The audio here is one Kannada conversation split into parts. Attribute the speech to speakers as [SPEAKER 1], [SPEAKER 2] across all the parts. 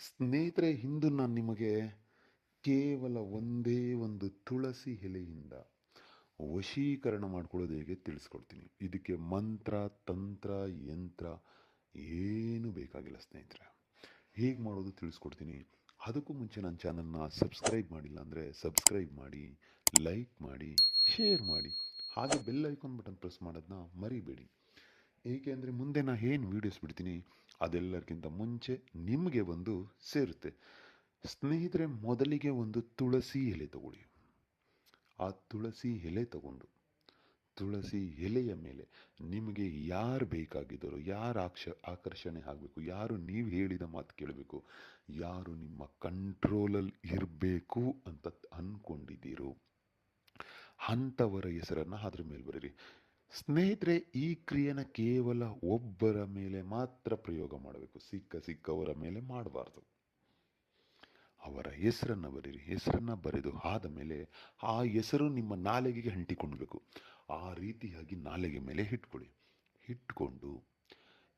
[SPEAKER 1] ಸ್ನೇಹಿತರೆ, ಇಂದು ನಾನು ನಿಮಗೆ ಕೇವಲ ಒಂದೇ ಒಂದು ತುಳಸಿ ಎಲೆಯಿಂದ ವಶೀಕರಣ ಮಾಡ್ಕೊಳ್ಳೋದು ಹೇಗೆ ತಿಳಿಸ್ಕೊಡ್ತೀನಿ. ಇದಕ್ಕೆ ಮಂತ್ರ, ತಂತ್ರ, ಯಂತ್ರ ಏನು ಬೇಕಾಗಿಲ್ಲ ಸ್ನೇಹಿತರೆ. ಹೇಗೆ ಮಾಡೋದು ತಿಳಿಸ್ಕೊಡ್ತೀನಿ. ಅದಕ್ಕೂ ಮುಂಚೆ ನನ್ನ ಚಾನಲ್ನ ಸಬ್ಸ್ಕ್ರೈಬ್ ಮಾಡಿಲ್ಲ ಅಂದರೆ ಸಬ್ಸ್ಕ್ರೈಬ್ ಮಾಡಿ, ಲೈಕ್ ಮಾಡಿ, ಶೇರ್ ಮಾಡಿ. ಹಾಗೆ ಬೆಲ್ ಐಕಾನ್ ಬಟನ್ ಪ್ರೆಸ್ ಮಾಡೋದನ್ನ ಮರಿಬೇಡಿ. ಏಕೆಂದರೆ ಮುಂದೆ ನಾನು ಏನು ವೀಡಿಯೋಸ್ ಬಿಡ್ತೀನಿ ಅದೆಲ್ಲರಿಗಿಂತ ಮುಂಚೆ ನಿಮಗೆ ಒಂದು ಸೇರುತ್ತೆ. ಸ್ನೇಹಿತರೆ, ಮೊದಲಿಗೆ ಒಂದು ತುಳಸಿ ಎಲೆ ತಗೊಳ್ಳಿ. ಆ ತುಳಸಿ ಎಲೆ ತಗೊಂಡು, ತುಳಸಿ ಎಲೆಯ ಮೇಲೆ ನಿಮಗೆ ಯಾರು ಬೇಕಾಗಿದ್ದಾರೋ, ಯಾರು ಆಕ್ಷ, ಆಕರ್ಷಣೆ ಆಗಬೇಕು, ಯಾರು ನೀವು ಹೇಳಿದ ಮಾತು ಕೇಳಬೇಕು, ಯಾರು ನಿಮ್ಮ ಕಂಟ್ರೋಲಲ್ಲಿ ಇರಬೇಕು ಅಂತ ಅಂದ್ಕೊಂಡಿದ್ದೀರೋ ಅಂಥವರ ಹೆಸರನ್ನು ಅದ್ರ ಮೇಲೆ ಬರೀರಿ. ಸ್ನೇಹಿತರೆ, ಈ ಕ್ರಿಯೆನ ಕೇವಲ ಒಬ್ಬರ ಮೇಲೆ ಮಾತ್ರ ಪ್ರಯೋಗ ಮಾಡಬೇಕು. ಸಿಕ್ಕ ಸಿಕ್ಕವರ ಮೇಲೆ ಮಾಡಬಾರ್ದು. ಅವರ ಹೆಸರನ್ನು ಬರೀರಿ, ಹೆಸರನ್ನು ಬರೆದು ಆದ ಮೇಲೆ ಆ ಹೆಸರು ನಿಮ್ಮ ನಾಲಿಗೆಗೆ ಅಂಟಿಕೊಳ್ಬೇಕು ಆ ರೀತಿಯಾಗಿ ನಾಲಿಗೆ ಮೇಲೆ ಇಟ್ಕೊಳ್ಳಿ. ಇಟ್ಕೊಂಡು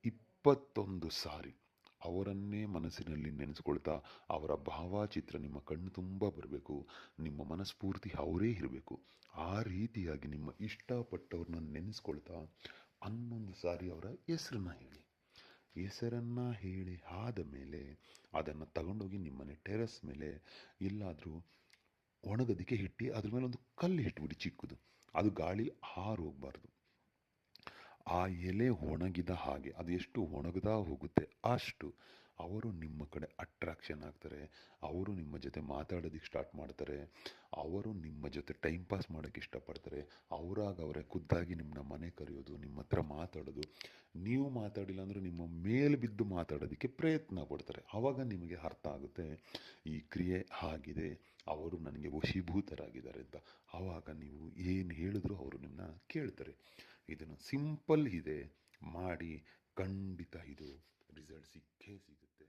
[SPEAKER 1] ಇಪ್ಪತ್ತೊಂದು ಸಾರಿ ಅವರನ್ನೇ ಮನಸ್ಸಿನಲ್ಲಿ ನೆನೆಸ್ಕೊಳ್ತಾ ಅವರ ಭಾವಚಿತ್ರ ನಿಮ್ಮ ಕಣ್ಣು ತುಂಬ ಬರಬೇಕು. ನಿಮ್ಮ ಮನಸ್ಫೂರ್ತಿ ಅವರೇ ಇರಬೇಕು. ಆ ರೀತಿಯಾಗಿ ನಿಮ್ಮ ಇಷ್ಟಪಟ್ಟವ್ರನ್ನ ನೆನೆಸ್ಕೊಳ್ತಾ ಹನ್ನೊಂದು ಸಾರಿ ಅವರ ಹೆಸರನ್ನ ಹೇಳಿ. ಹೆಸರನ್ನು ಹೇಳಿ ಆದ ಮೇಲೆ ಅದನ್ನು ತಗೊಂಡೋಗಿ ನಿಮ್ಮನೆ ಟೆರೆಸ್ ಮೇಲೆ ಎಲ್ಲಾದರೂ ಒಣಗೋದಕ್ಕೆ ಇಟ್ಟು ಅದ್ರ ಮೇಲೆ ಒಂದು ಕಲ್ಲು ಇಟ್ಬಿಡಿ ಚಿಕ್ಕದು. ಅದು ಗಾಳಿ ಹಾರು ಹೋಗಬಾರ್ದು ಆ ಎಲೆ ಒಣಗಿದ ಹಾಗೆ, ಅದು ಎಷ್ಟು ಒಣಗದಾ ಹೋಗುತ್ತೆ ಅಷ್ಟು ಅವರು ನಿಮ್ಮ ಕಡೆ ಅಟ್ರಾಕ್ಷನ್ ಆಗ್ತಾರೆ. ಅವರು ನಿಮ್ಮ ಜೊತೆ ಮಾತಾಡೋದಕ್ಕೆ ಸ್ಟಾರ್ಟ್ ಮಾಡ್ತಾರೆ. ಅವರು ನಿಮ್ಮ ಜೊತೆ ಟೈಮ್ ಪಾಸ್ ಮಾಡೋಕ್ಕೆ ಇಷ್ಟಪಡ್ತಾರೆ. ಅವರಾಗ ಅವರೇ ಖುದ್ದಾಗಿ ನಿಮ್ಮನ್ನ ಮನೆ ಕರೆಯೋದು, ನಿಮ್ಮ ಹತ್ರ ಮಾತಾಡೋದು. ನೀವು ಮಾತಾಡಿಲ್ಲ ಅಂದರೆ ನಿಮ್ಮ ಮೇಲೆ ಬಿದ್ದು ಮಾತಾಡೋದಕ್ಕೆ ಪ್ರಯತ್ನ ಪಡ್ತಾರೆ. ಆವಾಗ ನಿಮಗೆ ಅರ್ಥ ಆಗುತ್ತೆ, ಈ ಕ್ರಿಯೆ ಆಗಿದೆ, ಅವರು ನನಗೆ ವಶೀಭೂತರಾಗಿದ್ದಾರೆ ಅಂತ. ಆವಾಗ ನೀವು ಏನು ಹೇಳಿದ್ರು ಅವರು ನಿಮ್ಮನ್ನ ಕೇಳ್ತಾರೆ. ಇದನ್ನು ಸಿಂಪಲ್ ಇದೆ ಮಾಡಿ ಖಂಡಿತ ಇದು ರಿಸಲ್ಟ್ ಸಿಕ್ಕೇ ಸಿಗುತ್ತೆ.